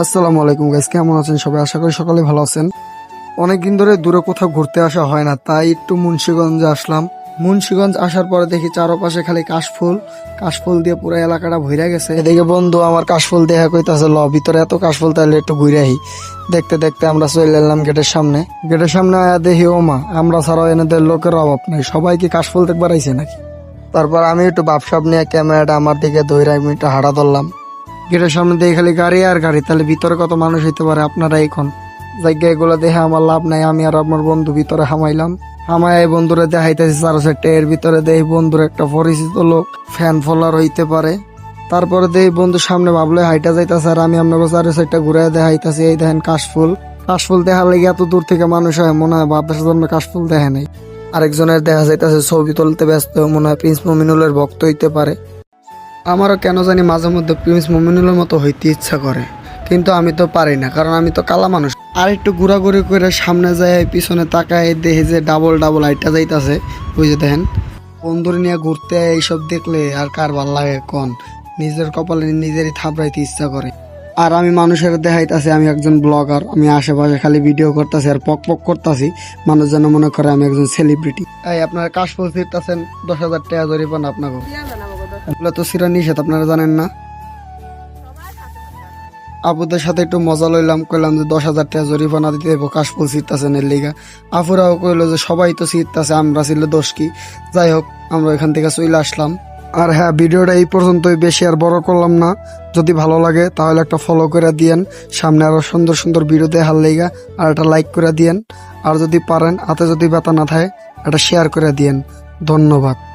আসসালামু আলাইকুম গাইস কেমন আছেন সবাই? আশা করি সকালে ভালো আছেন। অনেকদিন ধরে দূরে কোথাও ঘুরতে আসা হয় না, তাই একটু মুন্সিগঞ্জে আসলাম। মুন্সিগঞ্জ আসার পরে দেখি চারপাশে খালি কাশফুল। কাশফুল দিয়ে পুরো এলাকাটা ভইরা গেছে। এদিকে বন্ধু, আমার কাশফুল দেখা কইতাছে, ল, ভিতরে এত কাশফুল তাহলে একটু ঘুরে দেখতে দেখতে আমরা চলে এলাম গেটের সামনে। গেটের সামনে আয়া দেখি ও মা আমরা ছাড়াও এনেদের লোকের অভাব নেই, সবাই কি কাশফুল দেখবার আইছে নাকি? তারপর আমি একটু বাপসাপ নিয়ে ক্যামেরাটা আমার দিকে ধরে আমি একটু হাঁটা ধরলাম। গেটের সামনে দিয়ে খালি গাড়ি আর গাড়ি, তাহলে ভিতরে কত মানুষ হইতে পারে? আপনারা এখন। জায়গা এগুলো দেখে আমার লাভ নাই, আমি আর আমার বন্ধু ভিতরে হামাইলাম। হামাই এই বন্ধুরে দেখাইতেছি চার সেটে এর ভিতরে দেই বন্ধুর একটা পরিচিত লোক ফ্যান ফলোয়ার হইতে পারে। তারপরে দেই বন্ধু সামনে ভাবলে, হাইটা যাইতাছে আর আমি আপনাকে চার সাইডটা ঘুরে দেখাইতাছি। এই দেখেন কাশফুল। কাশফুল দেখার লেগে এত দূর থেকে মানুষ হয়, মনে হয় বাপের জন্য কাশফুল দেখে নাই। আরেকজনের দেখা যাইতাছে, ছবি তুলতে ব্যস্ত, মনে হয় প্রিন্স মমিনুলের ভক্ত হইতে পারে। আমারও কেন জানি মাঝে মধ্যে প্রিন্স মোমিনুলের মতো হইতে ইচ্ছা করে। কিন্তু আমি তো পারি না, কারণ আমি তো কালা মানুষ। আর একটু ঘোরাঘুরি করে সামনে যায় পিছনে তাকায় দেখি যে ডাবল ডাবল আইটা যাইতাছে বুঝে দেখেন। বন্ধুর নিয়ে ঘুরতে এইসব দেখলে আর কার ভালো লাগে কোন? নিজের কপালে নিজেরই থাপড়াইতে ইচ্ছা করে। আর আমি মানুষের দেখাইতাছি, আমি একজন ব্লগার, আমি আশেপাশে খালি ভিডিও করতেছি আর পক পক করতেছি, মানুষ যেন মনে করে আমি একজন সেলিব্রিটি আপনার কাশফুল ফিরতেছেন দশ হাজার টাকা জরিপান আপনাকে। এগুলো তো সিরা নিষেধ, আপনারা জানেন না। আপুদের সাথে একটু মজা লইলাম, কইলাম যে দশ হাজার টাকা জরিমানা দিতে হইব, কাশফুল সিটতাছেন এর আফুরাও কইলো যে সবাই তো সিটতাছে আমরা ছিল দোষ কি? যাই হোক, আমরা এখান থেকে চলে আসলাম। আর হ্যাঁ ভিডিওটা এই পর্যন্তই, বেশি আর বড় করলাম না। যদি ভালো লাগে, তাহলে একটা ফলো করে দিয়েন। সামনে আরও সুন্দর সুন্দর ভিডিও দেখার লেগা, আর একটা লাইক করে দিয়েন। আর যদি পারেন, হাতে যদি ব্যথা না থাকে, একটা শেয়ার করে দিয়েন। ধন্যবাদ।